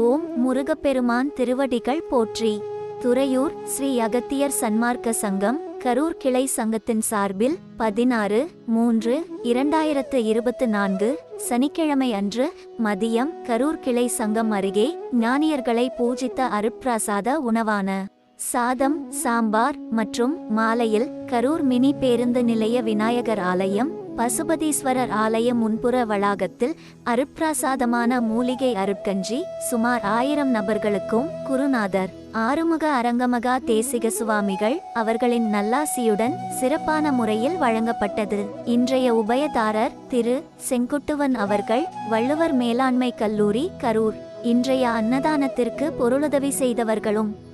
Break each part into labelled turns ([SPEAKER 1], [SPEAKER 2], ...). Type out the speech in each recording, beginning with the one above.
[SPEAKER 1] ஓம் முருகப்பெருமான் திருவடிகள் போற்றி. துறையூர் ஸ்ரீ அகத்தியர் சன்மார்க்க சங்கம் கரூர் கிளை சங்கத்தின் சார்பில் பதினாறு மூன்று இரண்டாயிரத்து இருபத்து நான்கு சனிக்கிழமை அன்று மதியம் கரூர் கிளை சங்கம் அருகே ஞானியர்களை பூஜித்த அருட்பிரசாத உணவான சாதம் சாம்பார் மற்றும் மாலையில் கரூர் மினி பேருந்து நிலைய விநாயகர் ஆலயம் பசுபதீஸ்வரர் ஆலய முன்புற வளாகத்தில் அருட்பிரசாதமான மூலிகை அருட்கஞ்சி சுமார் ஆயிரம் நபர்களுக்கும் குருநாதர் ஆறுமுக அரங்கமகா தேசிக சுவாமிகள் அவர்களின் நல்லாசியுடன் சிறப்பான முறையில் வழங்கப்பட்டது. இன்றைய உபயதாரர் திரு செங்குட்டுவன் அவர்கள் வள்ளுவர் மேலாண்மை கல்லூரி கரூர். இன்றைய அன்னதானத்திற்கு பொருளுதவி செய்தவர்களும்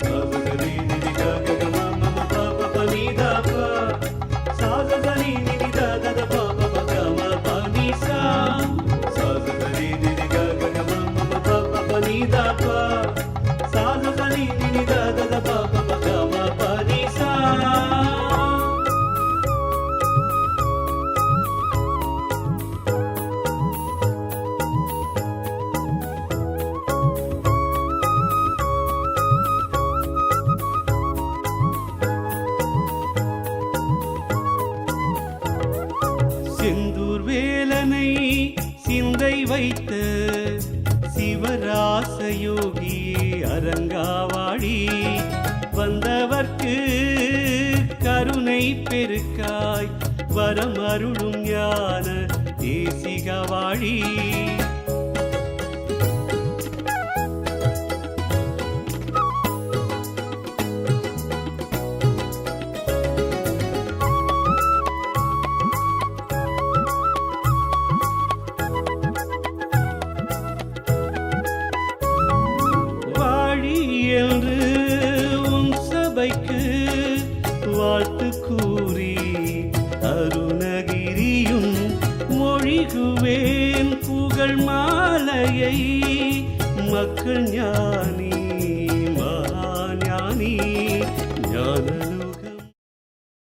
[SPEAKER 2] పాప గమా வைத்த சிவராசயோகி அரங்காவாடி வந்தவர்க்கு கருணை பெருக்காய் வரமருளும் ஞான தேசிகவாழி. மொழிகுவேன் புகழ் மாலையை மக்கள் ஞானி